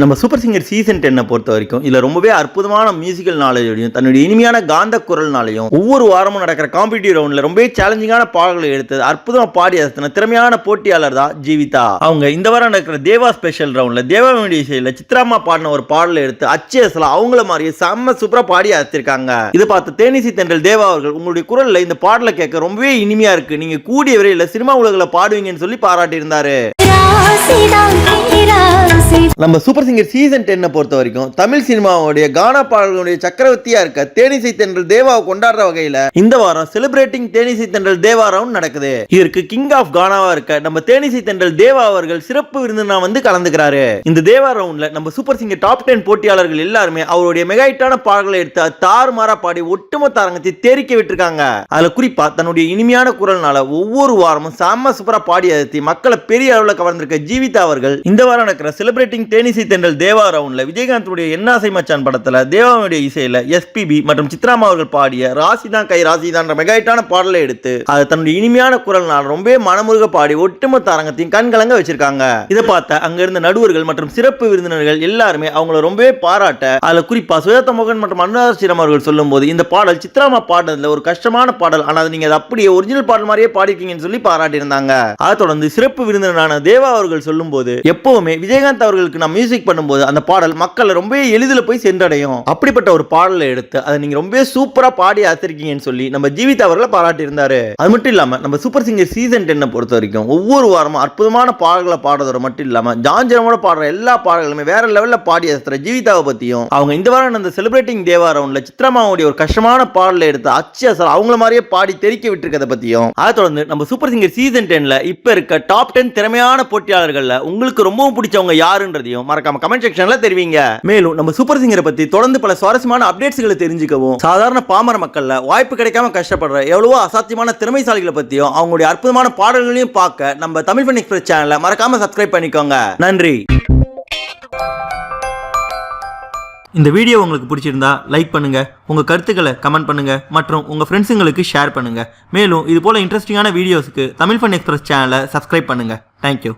நம்ம super singer season டென்னை பொறுத்த வரைக்கும் இதில் ரொம்பவே அற்புதமான மியூசிக்கல் நாலேஜோடையும் தன்னுடைய இனிமையான காந்த குரல்னாலையும் ஒவ்வொரு வாரமும் நடக்கிற காம்படிட்டிவ் ரவுண்டில் ரொம்பவே சேலஞ்சிங்கான பாடல்களை எடுத்து அற்புதமாக பாடி அசத்தின திறமையான போட்டியாளர் தான் ஜீவிதா. அவங்க இந்த வாரம் நடக்கிற தேவா ஸ்பெஷல் ரவுண்டில் தேவா வேண்டிய இசையில சித்ராமா பாடின ஒரு பாடலை எடுத்து அச்சேஸில் அவங்கள மாதிரியே செம்ம சூப்பராக பாடி அசத்திருக்காங்க. இதை பார்த்து தேனிசி தென்றல் தேவா அவர்கள் உங்களுடைய குரலில் இந்த பாடலை கேட்க ரொம்பவே இனிமையாக இருக்குது நீங்கள் கூடிய விரைவில் சினிமா உலகில் பாடுவீங்கன்னு சொல்லி பாராட்டியிருந்தாரு. நம்ம சூப்பர் சிங்கர் சீசன் டென்னை பொறுத்த வரைக்கும் தமிழ் சினிமாவுடைய கானா பாடல்களுடைய சக்கரவர்த்தியா இருக்க தேனிசை தென்றல் தேவாவை கொண்டாடுற வகையில இந்த வாரம் செலிப்ரேட்டிங் தேனிசை தென்றல் தேவா ரவுண்ட் நடக்குது. இதற்கு கிங் ஆஃப் கானாவா இருக்க நம்ம தேனிசை தென்றல் தேவா அவர்கள் சிறப்பு விருந்தினா வந்து கலந்துக்கிறாரு. இந்த தேவா ரவுண்ட்ல நம்ம சூப்பர் சிங்கர் டாப் டென் போட்டியாளர்கள் எல்லாருமே அவருடைய மெகாயிட்டான பாடல்களை எடுத்து தாறுமாறா பாடி ஒட்டுமொத்த அரங்கத்தை தேரிக்க விட்டுருக்காங்க. அதுல குறிப்பா தன்னுடைய இனிமையான குரல்னால ஒவ்வொரு வாரமும் செம்ம சூப்பரா பாடி அதை மக்களை பெரிய அளவுல கவர்ந்திருக்க ஜீவிதா அவர்கள் இந்த வாரம் நடக்கிற செலிப்ரேட்டிங் டேனிசி தென்றல் தேவா ரவுண்ட்ல விஜயகாந்தனுடைய என்னாசை மச்சான் படத்தில் தேவாவுடைய இசையில் எஸ்பிபி மற்றும் சித்ராமா அவர்கள் பாடிய ராசிதான் கை ராசிதான் மெகாயிட்டான பாடலை எடுத்து அது தன்னுடைய இனிமையான குரல்னால் ரொம்ப மனமுருக பாடி ஒட்டுமொத்த அரங்கத்தையும் கண்கலங்க வச்சிருக்காங்க. இதை பார்த்த அங்க இருந்த நடுவர்கள் மற்றும் சிறப்பு விருந்தினர்கள் எல்லாருமே அவங்கள ரொம்பவே பாராட்ட அதுல குறிப்பா சுஜாதா மோகன் மற்றும் அனுராதா ஸ்ரீராம் அவர்கள் சொல்லும்போது இந்த பாடல் சித்ராமா பாடுறதுல ஒரு கஷ்டமான பாடல் ஆனா அது நீங்க அதை அப்படியே ஒரிஜினல் பாடல் மாதிரியே பாடிருக்கீங்கன்னு சொல்லி பாராட்டியிருந்தாங்க. அதை தொடர்ந்து சிறப்பு விருந்தினரான தேவா அவர்கள் சொல்லும் போது எப்பவுமே விஜயகாந்த் அவர்களுக்கு நான் மியூசிக் பண்ணும்போது அந்த பாடல் மக்களை ரொம்பவே எளிதில் போய் சென்றடையும். அப்படிப்பட்ட ஒரு பாடலை எடுத்து அதை நீங்க ரொம்பவே சூப்பரா பாடி ஆத்திருக்கீங்கன்னு சொல்லி நம்ம ஜீவிதா அவர்களை பாராட்டியிருந்தாரு. அது மட்டும் இல்லாம நம்ம சூப்பர் சிங்கர் சீசன் டென்னை பொறுத்த வரைக்கும் ஒவ்வொரு வாரமும் அற்புதமான பாடல்களை பாடுறதோட மட்டும் இல்லாம ஜான்ஜனமோட பாடுற எல்லா பாடல்களுமே வேற லெவல்ல பாடி அசத்துற ஜீவிதாவை பற்றியும் அவங்க இந்த வாரம் நடந்த செலிப்ரேட்டிங் தேவா ரவுண்ட்ல ஒரு கஷ்டமான பாடலை எடுத்து அச்சு அசல் அவங்கள மாதிரியே பாடி தெரிக்க விட்டுருக்கதை பத்தியும் அதை தொடர்ந்து நம்ம சூப்பர் சிங்கர் சீசன் டென்ல இப்ப இருக்க டாப் டென் திறமையான போட்டியாளர்கள்ல உங்களுக்கு ரொம்பவும் பிடிச்சவங்க யாருன்றது யாருன்றதையும் மறக்காம கமெண்ட் செக்ஷன்ல தெரிவிங்க. மேலும் நம்ம சூப்பர் சிங்கரை பத்தி தொடர்ந்து பல சுவாரஸ்யமான அப்டேட்ஸ்களை தெரிஞ்சுக்கவும் சாதாரண பாமர மக்கள்ல வாய்ப்பு கிடைக்காம கஷ்டப்படுற எவ்வளவோ அசாத்தியமான திறமைசாலிகளை பத்தியும் அவங்களுடைய அற்புதமான பாடல்களையும் பார்க்க நம்ம தமிழ் ஃபன் எக்ஸ்பிரஸ் சேனலை மறக்காம சப்ஸ்கிரைப் பண்ணிக்கோங்க. நன்றி. இந்த வீடியோ உங்களுக்கு பிடிச்சிருந்தா லைக் பண்ணுங்க உங்க கருத்துக்களை கமெண்ட் பண்ணுங்க மற்றும் உங்க ஃப்ரெண்ட்ஸுங்களுக்கு ஷேர் பண்ணுங்க. மேலும் இது போல இன்ட்ரெஸ்டிங்கான வீடியோஸ்க்கு தமிழ் ஃபன் எக்ஸ்பிரஸ் சேனலை சப்ஸ்கிரைப் பண்ணுங்க. Thank you